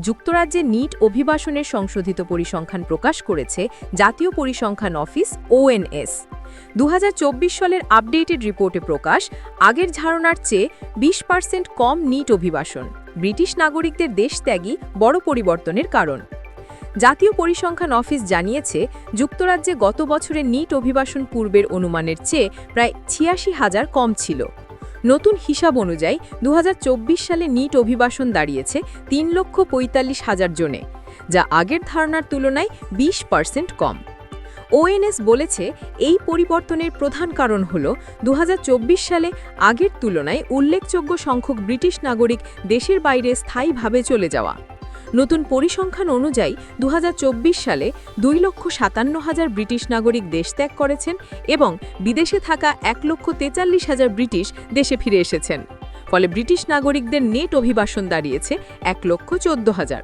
যুক্তরাজ্যে নিট অভিবাসনের সংশোধিত পরিসংখ্যান প্রকাশ করেছে জাতীয় পরিসংখ্যান অফিস ওএনএস দু হাজার চব্বিশ সালের আপডেটেড রিপোর্টে প্রকাশ, আগের ধারণার চেয়ে বিশ পার্সেন্ট কম নিট অভিবাসন। ব্রিটিশ নাগরিকদের দেশত্যাগী বড় পরিবর্তনের কারণ। জাতীয় পরিসংখ্যান অফিস জানিয়েছে, যুক্তরাজ্যে গত বছরে নিট অভিবাসন পূর্বের অনুমানের চেয়ে প্রায় ছিয়াশি হাজার কম ছিল। নতুন হিসাব অনুযায়ী দু হাজার চব্বিশ সালে নিট অভিবাসন দাঁড়িয়েছে তিন লক্ষ পঁয়তাল্লিশ হাজার জনে, যা আগের ধারণার তুলনায় বিশ পার্সেন্ট কম। ওএনএস বলেছে এই পরিবর্তনের প্রধান কারণ হল দুহাজার চব্বিশ সালে আগের তুলনায় উল্লেখযোগ্য সংখ্যক ব্রিটিশ নাগরিক দেশের বাইরে স্থায়ীভাবে চলে যাওয়া। নতুন পরিসংখ্যান অনুযায়ী দু হাজার চব্বিশ সালে দুই লক্ষ সাতান্ন হাজার ব্রিটিশ নাগরিক দেশ ত্যাগ করেছেন এবং বিদেশে থাকা এক লক্ষ তেতাল্লিশ হাজার ব্রিটিশ দেশে ফিরে এসেছেন। ফলে ব্রিটিশ নাগরিকদের নেট অভিবাসন দাঁড়িয়েছে এক লক্ষ চোদ্দ হাজার।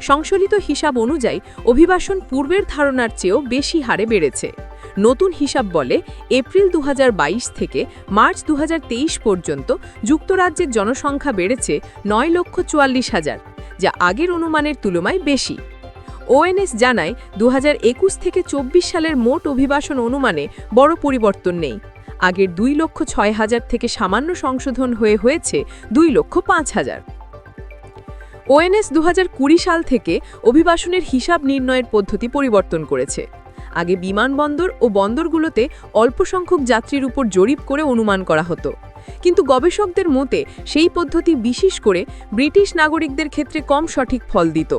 সংশোধিত হিসাব অনুযায়ী অভিবাসন পূর্বের ধারণার চেয়েও বেশি হারে বেড়েছে। নতুন হিসাব বলে এপ্রিল দু হাজার বাইশ থেকে মার্চ দু হাজার তেইশ পর্যন্ত যুক্তরাজ্যের জনসংখ্যা বেড়েছে নয় লক্ষ চুয়াল্লিশ হাজার। যা আগের অনুমানের তুলনায় বেশি। ওএনএস জানায় দু হাজার একুশ থেকে চব্বিশ সালের মোট অভিবাসন অনুমানে বড় পরিবর্তন নেই। আগের দুই লক্ষ ছয় হাজার থেকে সামান্য সংশোধন হয়ে হয়েছে দুই লক্ষ পাঁচ হাজার। ওএনএস দু হাজার কুড়ি সাল থেকে অভিবাসনের হিসাব নির্ণয়ের পদ্ধতি পরিবর্তন করেছে। আগে বিমানবন্দর ও বন্দরগুলোতে অল্প সংখ্যক যাত্রীর উপর জরিপ করে অনুমান করা হতো। কিন্তু গবেষকদের মতে, সেই পদ্ধতি বিশেষ করে ব্রিটিশ নাগরিকদের ক্ষেত্রে কম সঠিক ফল দিত।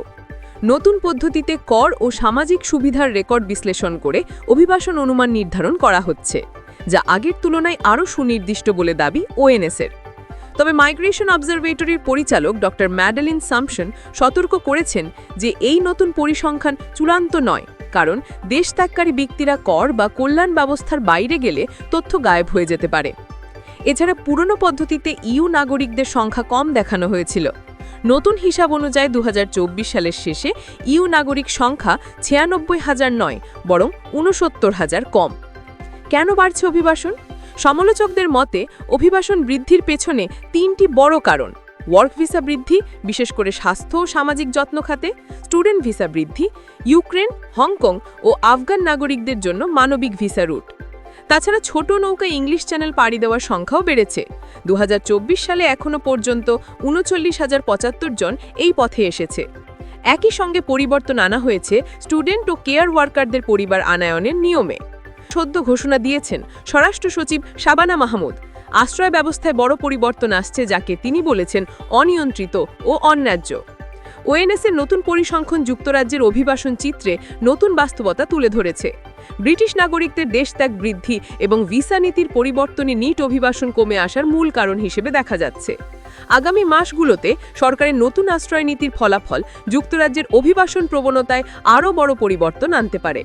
নতুন পদ্ধতিতে কর ও সামাজিক সুবিধার রেকর্ড বিশ্লেষণ করে অভিবাসন অনুমান নির্ধারণ করা হচ্ছে, যা আগের তুলনায় আরও সুনির্দিষ্ট বলে দাবি ওএনএসের। তবে মাইগ্রেশন অবজারভেটরির পরিচালক ড. ম্যাডেলিন সামসন সতর্ক করেছেন যে এই নতুন পরিসংখ্যান চূড়ান্ত নয়, কারণ দেশ ত্যাগকারী ব্যক্তিরা কর বা কল্যাণ ব্যবস্থার বাইরে গেলে তথ্য গায়েব হয়ে যেতে পারে। এছাড়া পুরনো পদ্ধতিতে ইউ নাগরিকদের সংখ্যা কম দেখানো হয়েছিল। নতুন হিসাব অনুযায়ী দু হাজার চব্বিশ সালের শেষে ইউ নাগরিক সংখ্যা ছিয়ানব্বই হাজার নয়, বরং ঊনসত্তর হাজার কম। কেন বাড়ছে অভিবাসন? সমালোচকদের মতে, অভিবাসন বৃদ্ধির পেছনে তিনটি বড় কারণ। ওয়ার্ক ভিসা বৃদ্ধি, বিশেষ করে স্বাস্থ্য ও সামাজিক যত্ন খাতে, স্টুডেন্ট ভিসা বৃদ্ধি, ইউক্রেন, হংকং ও আফগান নাগরিকদের জন্য মানবিক ভিসা রুট। তাছাড়া ছোট নৌকা ইংলিশ চ্যানেল পাড়ি দেওয়ার সংখ্যাও বেড়েছে। দু হাজার চব্বিশ সালে এখনও পর্যন্ত উনচল্লিশ হাজার পঁচাত্তর জন এই পথে এসেছে। একই সঙ্গে পরিবর্তন আনা হয়েছে স্টুডেন্ট ও কেয়ার ওয়ার্কারদের পরিবার আনায়নের নিয়মে। সদ্য ঘোষণা দিয়েছেন স্বরাষ্ট্র সচিব শাবানা মাহমুদ। আশ্রয় ব্যবস্থায় বড় পরিবর্তন আসছে যাকে তিনি বলেছেন অনিয়ন্ত্রিত ও অন্যায্য। ওএনএসের নতুন পরিসংখ্যান যুক্তরাজ্যের অভিবাসন চিত্রে নতুন বাস্তবতা তুলে ধরেছে। ব্রিটিশ নাগরিকদের দেশত্যাগ বৃদ্ধি এবং ভিসা নীতির পরিবর্তনে নিট অভিবাসন কমে আসার মূল কারণ হিসেবে দেখা যাচ্ছে। আগামী মাসগুলোতে সরকারের নতুন আশ্রয় নীতির ফলাফল যুক্তরাজ্যের অভিবাসন প্রবণতায় আরও বড় পরিবর্তন আনতে পারে।